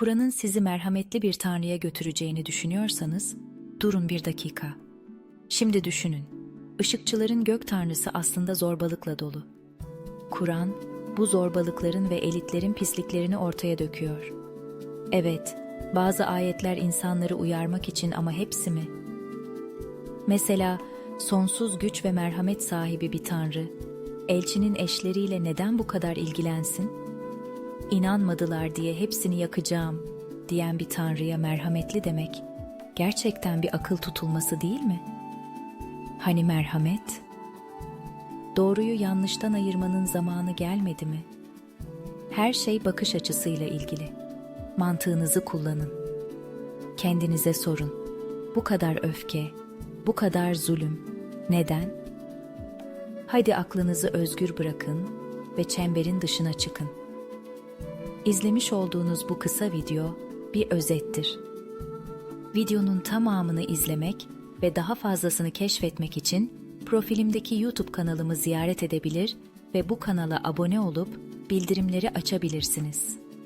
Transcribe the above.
Kur'an'ın sizi merhametli bir tanrıya götüreceğini düşünüyorsanız, durun bir dakika. Şimdi düşünün. Işıkçıların gök tanrısı aslında zorbalıkla dolu. Kur'an, bu zorbalıkların ve elitlerin pisliklerini ortaya döküyor. Evet, bazı ayetler insanları uyarmak için ama hepsi mi? Mesela sonsuz güç ve merhamet sahibi bir tanrı, elçinin eşleriyle neden bu kadar ilgilensin? İnanmadılar diye hepsini yakacağım diyen bir tanrıya merhametli demek gerçekten bir akıl tutulması değil mi? Hani merhamet? Doğruyu yanlıştan ayırmanın zamanı gelmedi mi? Her şey bakış açısıyla ilgili. Mantığınızı kullanın. Kendinize sorun. Bu kadar öfke, bu kadar zulüm neden? Hadi aklınızı özgür bırakın ve çemberin dışına çıkın. İzlemiş olduğunuz bu kısa video bir özettir. Videonun tamamını izlemek ve daha fazlasını keşfetmek için profilimdeki YouTube kanalımı ziyaret edebilir ve bu kanala abone olup bildirimleri açabilirsiniz.